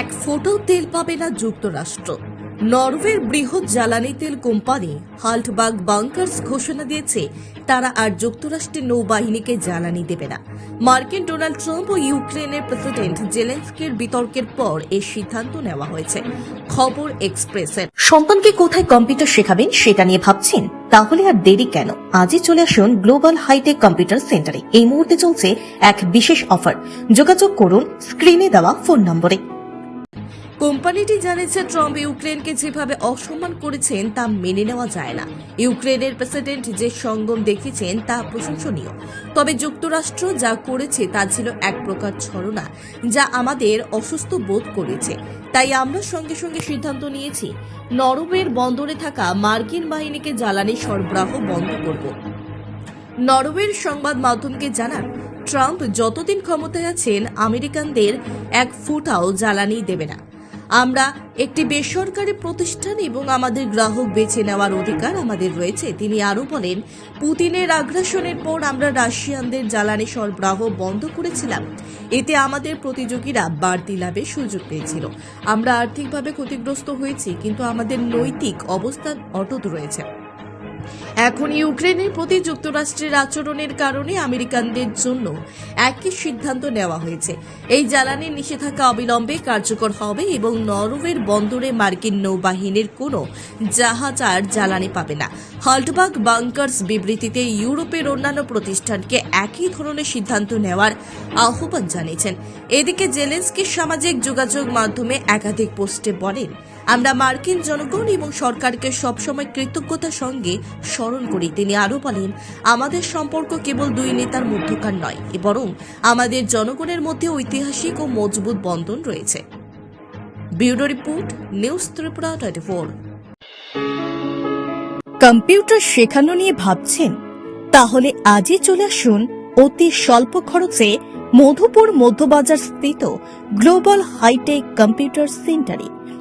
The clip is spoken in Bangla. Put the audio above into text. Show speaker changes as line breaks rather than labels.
এক ফোঁটাও তেল পাবে না যুক্তরাষ্ট্র। নরওয়ের বৃহৎ জ্বালানি তেল কোম্পানি হাল্টবাগ বাংকার্স ঘোষণা দিয়েছে, তারা আর যুক্তরাষ্ট্রের নৌবাহিনীকে জ্বালানি দেবে না। মার্কিন ডোনাল্ড ট্রাম্প ও ইউক্রেনের প্রেসিডেন্ট জেলেন্সকির বিতর্কের পর এই সিদ্ধান্ত নেওয়া হয়েছে। খবর এক্সপ্রেসের।
সন্তানকে কোথায় কম্পিউটার শেখাবেন সেটা নিয়ে ভাবছেন? তাহলে আর দেরি কেন? আজই চলে আসুন গ্লোবাল হাইটেক কম্পিউটার সেন্টারে। এই মুহূর্তে চলছে এক বিশেষ অফার। যোগাযোগ করুন, স্ক্রিনে দেওয়া ফোন নম্বরে।
কোম্পানিটি জানিয়েছে, ট্রাম্প ইউক্রেনকে যেভাবে অসম্মান করেছেন, তা মেনে নেওয়া যায় না। ইউক্রেনের প্রেসিডেন্ট যে সঙ্গম দেখিয়েছেন, তা প্রশংসনীয়। তবে যুক্তরাষ্ট্র যা করেছে, তা ছিল এক প্রকার ছলনা, যা আমাদের অসুস্থ বোধ করেছে। তাই আমরা সঙ্গে সঙ্গে সিদ্ধান্ত নিয়েছি, নরওয়ের বন্দরে থাকা মার্কিন বাহিনীকে জ্বালানি সরবরাহ বন্ধ করব। নরওয়ের সংবাদ মাধ্যমকে জানান, ট্রাম্প যতদিন ক্ষমতায় আছেন, আমেরিকানদের এক ফুটাও জ্বালানি দেবে না। আমরা একটি বেসরকারি প্রতিষ্ঠান এবং আমাদের গ্রাহক বেছে নেওয়ার অধিকার আমাদের রয়েছে। তিনি আরও বলেন, পুতিনের আগ্রাসনের পর আমরা রাশিয়ানদের জ্বালানি সরবরাহ বন্ধ করেছিলাম। এতে আমাদের প্রতিযোগীরা বাড়তি লাভের সুযোগ পেয়েছিল। আমরা আর্থিকভাবে ক্ষতিগ্রস্ত হয়েছি, কিন্তু আমাদের নৈতিক অবস্থান অটুট রয়েছে। এখন ইউক্রেনের প্রতি যুক্তরাষ্ট্রের আচরণের কারণে আমেরিকানদের জন্য একই সিদ্ধান্ত নেওয়া হয়েছে। এই জ্বালানি নিষেধাজ্ঞা অবিলম্বে কার্যকর হবে এবং নরওয়ের বন্দরে মার্কিন নৌবাহিনীর কোনো জাহাজ আর জ্বালানি পাবে না। হল্টবাগ বাংকার্স বিবৃতিতে ইউরোপের অন্যান্য প্রতিষ্ঠানকে একই ধরনের সিদ্ধান্ত নেওয়ার আহ্বান জানিয়েছেন। এদিকে জেলেন্সকি সামাজিক যোগাযোগ মাধ্যমে একাধিক পোস্টে বলেন, আমরা মার্কিন জনগণ এবং সরকারকে সবসময় কৃতজ্ঞতার সঙ্গে স্মরণ করি, তিনি আরও বলেন, আমাদের সম্পর্ক কেবল দুই নেতার মধ্যকার নয় বরং আমাদের জনগণের মধ্যে ঐতিহাসিক ও মজবুত বন্ধন রয়েছে। Bureau report, news Tripura twenty four.
Computer শেখানো নিয়ে ভাবছেন? তাহলে আজই চলে আসুন অতি স্বল্প খরচে মধুপুর মধ্যবাজার স্থিত গ্লোবাল হাইটেক কম্পিউটার সেন্টারে।